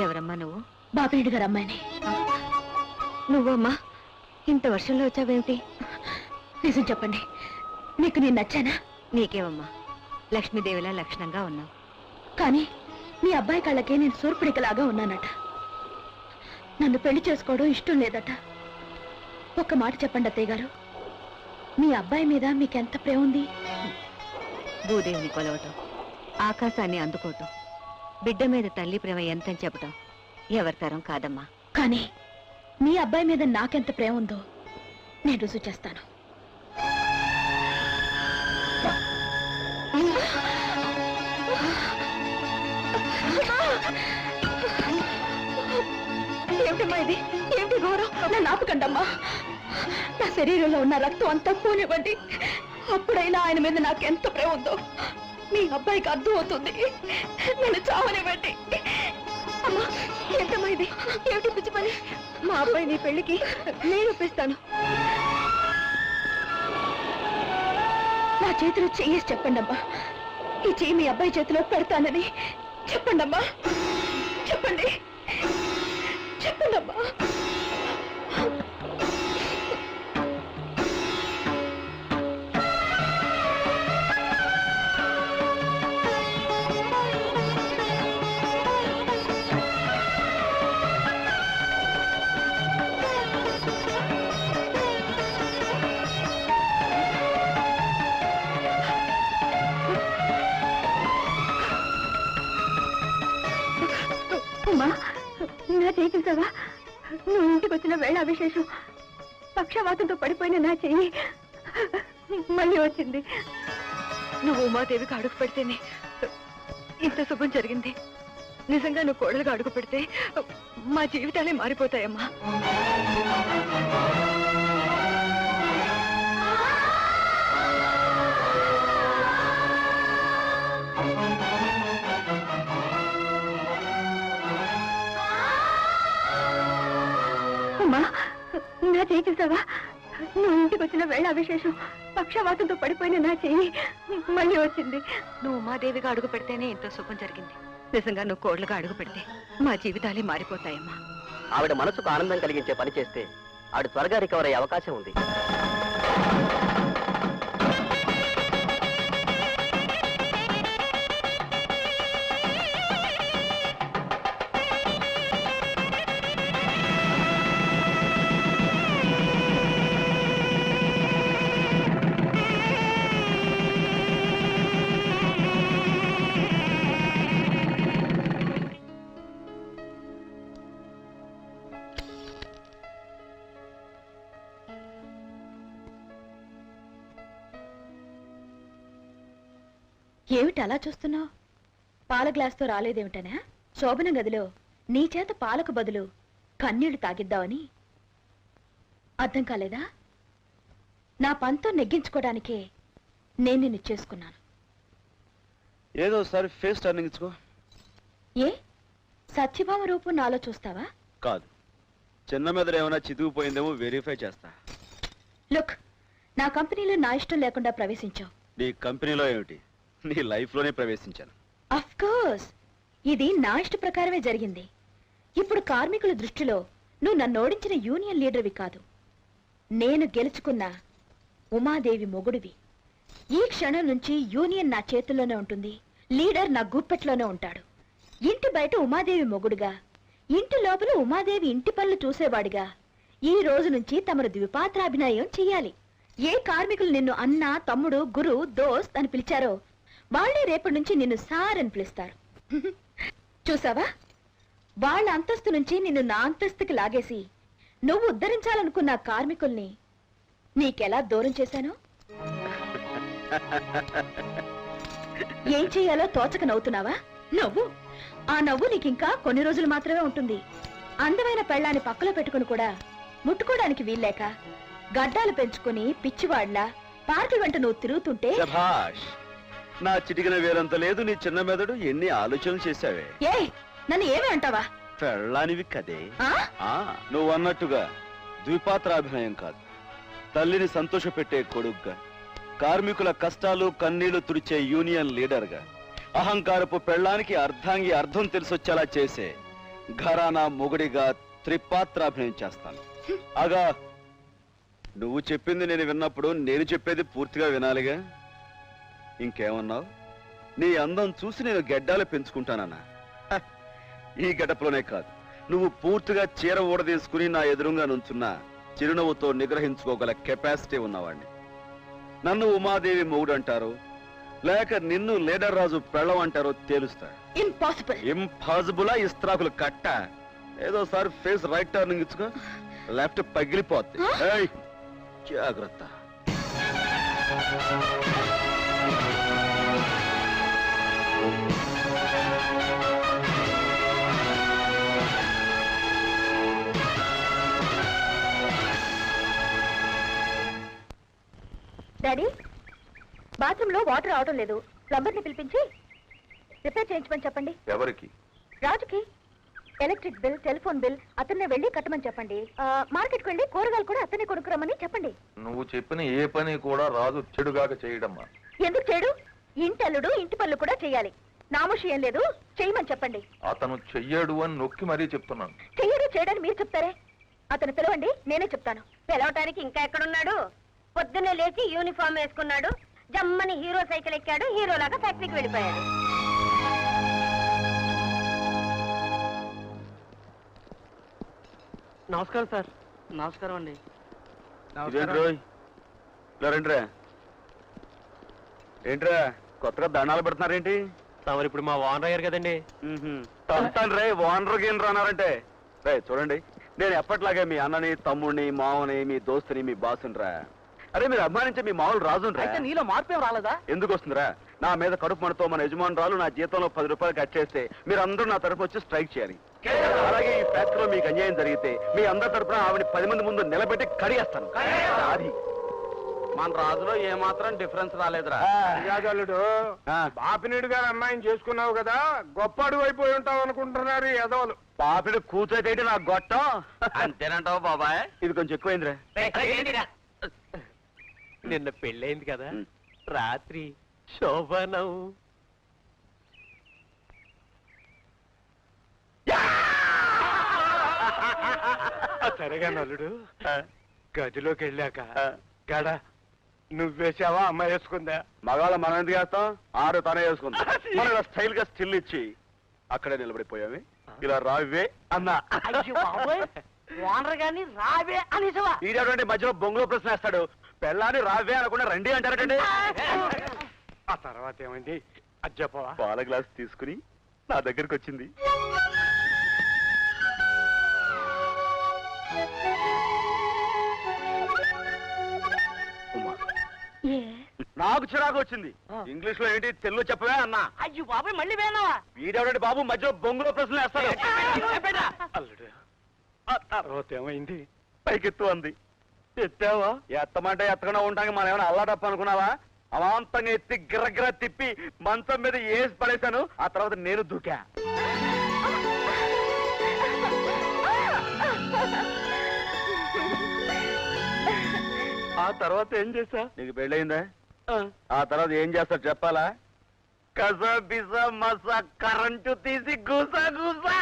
ఎవరమ్మా నువ్వు? బాపిరెడ్డి గారు అమ్మాయిని. నువ్వమ్మా? ఇంత వర్షంలో వచ్చావేమిటి నిజం చెప్పండి. మీకు నేను నచ్చానా? నీకేమమ్మా? లక్ష్మీదేవిలా లక్షణంగా ఉన్నావు. కానీ మీ అబ్బాయి కళ్ళకే నేను సూర్పుడికలాగా ఉన్నానట. నన్ను పెళ్ళి చేసుకోవడం ఇష్టం లేదట. ఒక్క మాట చెప్పండి అత్తయ్య గారు. మీ అబ్బాయి మీద మీకెంత ప్రేమ ఉంది భూదేవిని కొలవటం ఆకాశాన్ని అందుకోవటం బిడ్డ మీద తల్లి ప్రేమ ఎంతని చెప్పటం ఎవరి తరం కాదమ్మా. కానీ మీ అబ్బాయి మీద నాకెంత ప్రేమ ఉందో నేను రుజువు చేస్తాను. ఏమిటమ్మా ఇది? ఏమిటి ఘోరం? నన్ను ఆపకండమ్మా. నా శరీరంలో ఉన్న రక్తం అంతా పోనివ్వండి. అప్పుడైనా ఆయన మీద నాకు ఎంత ప్రేమ ఉందో మీ అబ్బాయికి అర్థం అవుతుంది నన్ను చావనివ్వండి. అమ్మా ఎంతమ్మా ఇది? ఏమిటి పిచ్చి పని? మా అబ్బాయి నీ పెళ్ళికి నేను ఒప్పిస్తాను. నా చేతిలో చెయ్యేసి చెప్పండమ్మా. ఈ చెయ్యి మీ అబ్బాయి చేతిలో పెడతానని చెప్పండమ్మా. చెప్పండి. చూసావా? నువ్వు ఇంటికి వచ్చిన వేళ విశేషం పక్షవాతంతో పడిపోయిన నా చెయ్యి మళ్ళీ వచ్చింది. నువ్వు ఉమాదేవికి అడుగు పెడితేనే ఇంత శుభం జరిగింది. నిజంగా నువ్వు కోడలుగా అడుగు పెడితే మా జీవితాలే మారిపోతాయమ్మా. నా చేయి చూసావా? నువ్వు ఇంటికి వచ్చిన వేళ విశేషం పక్షవాతంతో పడిపోయిన నా చెయ్యి మళ్ళీ వచ్చింది. నువ్వు ఉమాదేవిగా అడుగు పెడితేనే ఇంత శుభం జరిగింది. నిజంగా నువ్వు కోడలుగా అడుగు పెడితే మా జీవితాలే మారిపోతాయమ్మా. ఆవిడ మనసుకు ఆనందం కలిగించే పని చేస్తే ఆవిడ త్వరగా రికవర్ అయ్యే అవకాశం ఉంది. ఏమిటి అలా చూస్తున్నావు? పాల గ్లాస్తో రాలేదేమిటనా? శోభన గదిలో నీ చేత పాలకు బదులు కన్నీళ్ళు తాగిద్దామని. అర్థం కాలేదా? నా పంతో నెగ్గించుకోవడానికే నేను నిన్ను చేసుకున్నాను. ఏదో ఒకసారి ఫేస్ టర్నింగ్ ఇచ్చుకో ఏ? సత్యభామ రూపం నాలో చూస్తావా? కాదు. చిన్న మీద ఏమైనా చితుకుపోయిందేమో వెరిఫై చేస్తా. లుక్ నా కంపెనీలో నా ఇష్టం లేకుండా ప్రవేశించావు. నీ కంపెనీలో ఏమిటి? నీ లైఫ్లోనే ప్రవేశించాను. అఫ్ కోర్స్ ఇది నా ఇష్ట ప్రకారమే జరిగింది. ఇప్పుడు కార్మికుల దృష్టిలో నువ్వు నన్ను ఓడించిన యూనియన్ లీడర్వి కాదు. నేను గెలుచుకున్న ఉమాదేవి మొగుడివి. ఈ క్షణం నుంచి యూనియన్ నా చేతుల్లోనే ఉంటుంది. లీడర్ నా గుప్పెట్లోనే ఉంటాడు. ఇంటి బయట ఉమాదేవి మొగుడుగా ఇంటి లోపల ఉమాదేవి ఇంటి పనులు చూసేవాడిగా ఈ రోజు నుంచి తమరు ద్విపాత్రాభినయం చెయ్యాలి. ఏ కార్మికులు నిన్ను అన్న తమ్ముడు గురు దోస్త్ అని పిలిచారో వాళ్ళే రేపటి నుంచి నిన్ను సార్ అని పిలుస్తారు. చూసావా? వాళ్ళ అంతస్తు నుంచి నిన్ను నా అంతస్తుకి లాగేసి నువ్వు ఉద్ధరించాలనుకున్న కార్మికుల్ని నీకెలా దూరం చేశాను? ఏం చేయాలో తోచక నవ్వుతున్నావా? నవ్వు. ఆ నవ్వు నీకింకా కొన్ని రోజులు మాత్రమే ఉంటుంది. అందమైన పెళ్ళాన్ని పక్కలో పెట్టుకుని కూడా ముట్టుకోవడానికి వీల్లేక గడ్డాలు పెంచుకుని పిచ్చివాడ్లా పార్కుల వెంట నువ్వు తిరుగుతుంటే నా చిటికిన వేరంత లేదు నీ చిన్న మెదడు ఎన్ని ఆలోచనలు చేశావే. ఏయ్ నన్ను ఏమి అంటావా? పెళ్ళానివి కదే. ఆ? ఆ నువ్వు అన్నట్టుగా ద్విపాత్రాభినయం కాదు. తల్లిని సంతోషపెట్టే కొడుగ్గా కార్మికుల కష్టాలు కన్నీళ్ళు తుడిచే యూనియన్ లీడర్గా అహంకారపు పెళ్ళానికి అర్ధాంగి అర్థం తెలిసొచ్చేలా చేసే ఘరానా మొగుడిగా త్రిపాత్రాభినయం చేస్తాను. అగా నువ్వు చెప్పింది నేను విన్నప్పుడు నేను చెప్పేది పూర్తిగా వినాలిగా? ఇంకేమన్నావు? నీ అందం చూసి నేను గెడ్డాలు పెంచుకుంటానన్నా. ఈ గడపలోనే కాదు. నువ్వు పూర్తిగా చీర ఊడదీసుకుని నా ఎదురుగా నుంచున్నా చిరునవ్వుతో నిగ్రహించుకోగల కెపాసిటీ ఉన్నవాణ్ణి. నన్ను ఉమాదేవి మొగుడు అంటారు లేక నిన్ను లీడర్ రాజు పెళ్ళం అంటారో తేలుస్తా ఇంపాసిబుల్ ఇంపాసిబులా ఇస్త్రాకులు కట్ట. ఏదోసారి ఫేస్ రైట్ టర్నింగ్ ఇచ్చుకో లెఫ్ట్ పగిలిపోద్ది. జాగ్రత్త. డాడీ బాత్రూంలో వాటర్ రావడం లేదు. ప్లంబర్ని పిలిపించి రిపేర్ చేయించమని చెప్పండి. ఎవరికి? రాజుకి ఎలక్ట్రిక్ బిల్ టెలిఫోన్ బిల్ అతన్నే వెళ్ళి కట్టమని చెప్పండి. ఆ, మార్కెట్కి వెళ్ళి కూరగాయలు కూడా అతనే కొనుక్కురమ్మని చెప్పండి. నువ్వు చెప్పిన ఏ పని కూడా రాజు చెడుగాక చేయడమ్మా. ఎందుకు చేయడు? ఇంటి అల్లుడు ఇంటి పనులు కూడా చేయాలి. నామోషి ఏం లేదు చేయమని చెప్పండి. అతను చెయ్యడు అని నొక్కి మరీ చెప్తున్నాను. చెయ్యడు చేయడని మీరు చెప్తారే? అతను పిలవండి నేనే చెప్తాను. పిలవటానికి ఇంకా ఎక్కడున్నాడు? పొద్దున్నే లేచి యూనిఫామ్ వేసుకున్నాడు. జమ్మని హీరో సైకిల్ ఎక్కాడు హీరోలాగా ఫ్యాక్టరీకి వెళ్ళిపోయాడు. నమస్కారం సార్. నమస్కారం అండి. రండిరా ఏంట్రా కొత్తగా దండాలు పెడుతున్నారేంటి? తమరు ఇప్పుడు మా ఓనర్ అయ్యారు కదండి. తంతాను రే ఓనర్ గేనర్ అన్నారంటే రే చూడండి నేను ఎప్పట్లాగే మీ అన్నని తమ్ముడిని మావని మీ దోస్తుని మీ బాసుని రా అరే మీరు అభిమానించే మీ మామూలు రాజుని రా నీలో మార్పు రాలేదా? ఎందుకు వస్తుందిరా? నా మీద కడుపు మనతో మన యజమానురాలు నా జీతంలో పది రూపాయలు కట్ చేస్తే మీరు అందరూ నా తరపు వచ్చి స్ట్రైక్ చేయాలి. అలాగే ఈ ఫ్యాక్టరీలో మీకు అన్యాయం జరిగితే మీ అందరి తరపున ఆవిడ పది మంది ముందు నిలబెట్టి కడిగేస్తాను. అది. మన రాజులో ఏమాత్రం డిఫరెన్స్ రాలేదురా. బాపినీడు గారు అమ్మాయిని చేసుకున్నావు కదా గొప్ప అడుగు అయిపోయి ఉంటావు అనుకుంటున్నారు ఈ ఎదవలు పాపిడి కూర్చోటేంటి నా గొట్టం. అంతేనంటావు బాబాయ్? ఇది కొంచెం ఎక్కువైందిరా. నిన్న పెళ్ళైంది కదా. రాత్రి శోభనం. సరేగా నల్లుడు. గదిలోకి వెళ్ళాక ఆ, గడ నువ్వేసావా అమ్మాయి వేసుకుందా? మగాళ్ళ మనం ఎందుకు వేస్తాం? ఆరు తనే వేసుకుందాం. మనం ఇలా స్టైల్గా స్టిల్ ఇచ్చి అక్కడే నిలబడిపోయామే. ఇలా రావే అన్నా. ఓనర్ గాని రావే అనేసవా ఈడేటువంటి మధ్యలో బొంగులో ప్రశ్న వేస్తాడు. పెళ్ళాన్ని రావే అనకుండా రండి అంటారటండి. ఆ తర్వాత ఏమైంది? అది చెప్పవా? పాల గ్లాస్ తీసుకుని నా దగ్గరికి వచ్చింది. నాకు చిరాకు వచ్చింది. ఇంగ్లీష్లో ఏంటి తెలుగు చెప్పవే అన్నా. అయ్యో బాబాయ్ మళ్ళీ వేనావా? వీడెవడండి బాబు మధ్యలో బొంగులో ప్రశ్నలు వేస్తాడు. అల్లుడు. ఆ తర్వాత ఏమైంది? పైకెత్తు అంది. ఎత్తావా? ఎత్తమంటే ఎత్తకుండా ఉంటానికి మనం ఏమైనా అల్లాటప్ప అనుకున్నావా? అమాంతంగా ఎత్తి గిర్రగిర్ర తిప్పి మంచం మీద వేసి పడేశాను. ఆ తర్వాత నేను దూకా. తర్వాత ఏం చేస్తా నీకు పెళ్ళయిందా? ఆ. తర్వాత ఏం చేస్తారు చెప్పాలా? కసా బిసా మసా కరెంటు తీసి గుసా గుసా.